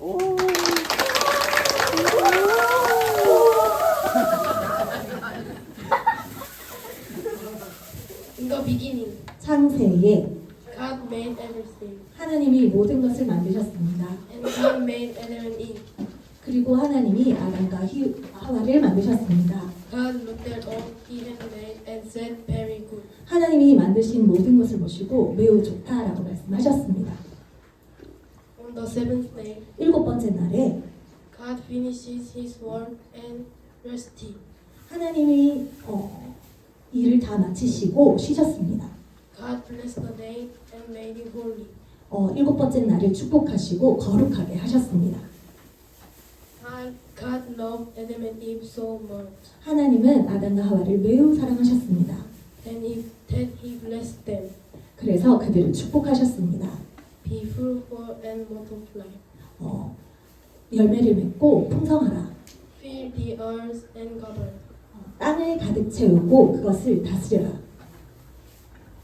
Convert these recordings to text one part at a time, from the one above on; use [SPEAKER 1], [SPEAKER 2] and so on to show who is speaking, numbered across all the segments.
[SPEAKER 1] 오. In the beginning, 창세에 God made everything,
[SPEAKER 2] 하나님이 모든 것을 만드셨습니다.
[SPEAKER 1] and God made Adam and Eve.
[SPEAKER 2] 그리고 하나님이 아담과 히- 하와를 만드셨습니다.
[SPEAKER 1] God looked at all He had made and said, "Very good."
[SPEAKER 2] 하나님이 만드신 모든 것을 보시고 매우 좋다라고 말씀하셨습니다.
[SPEAKER 1] On the seventh day,
[SPEAKER 2] 일곱 번째 날에
[SPEAKER 1] God finishes His work and rested.
[SPEAKER 2] 하나님이 어, 일을 다 마치시고 쉬셨습니다.
[SPEAKER 1] God blessed the day and made it holy.
[SPEAKER 2] 어, 일곱 번째 날을 축복하시고 거룩하게 하셨습니다.
[SPEAKER 1] God, God loved Adam and Eve so much,
[SPEAKER 2] 하나님은 아담과 하와를 매우 사랑하셨습니다.
[SPEAKER 1] and He, that He blessed them.
[SPEAKER 2] 그래서 그들을 축복하셨습니다.
[SPEAKER 1] Be fruitful and multiply.
[SPEAKER 2] 어, 열매를 맺고 풍성하라.
[SPEAKER 1] Fill the earth and govern.
[SPEAKER 2] 어, 땅을 가득 채우고 그것을 다스려라.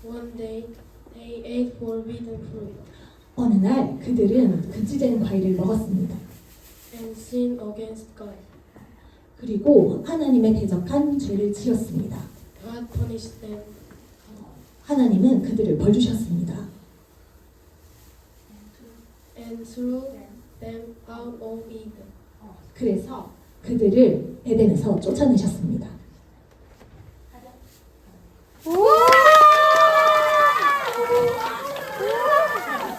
[SPEAKER 1] One day, they ate forbidden fruit
[SPEAKER 2] 어느 날 그들은 금지된 과일을 먹었습니다.
[SPEAKER 1] and sinned against God.
[SPEAKER 2] 그리고 하나님의 대적한 죄를 지었습니다.
[SPEAKER 1] God punished them
[SPEAKER 2] 하나님은 그들을 벌 주셨습니다.
[SPEAKER 1] Threw them out of Eden.
[SPEAKER 2] 그래서 그들을 에덴에서 쫓아내셨습니다.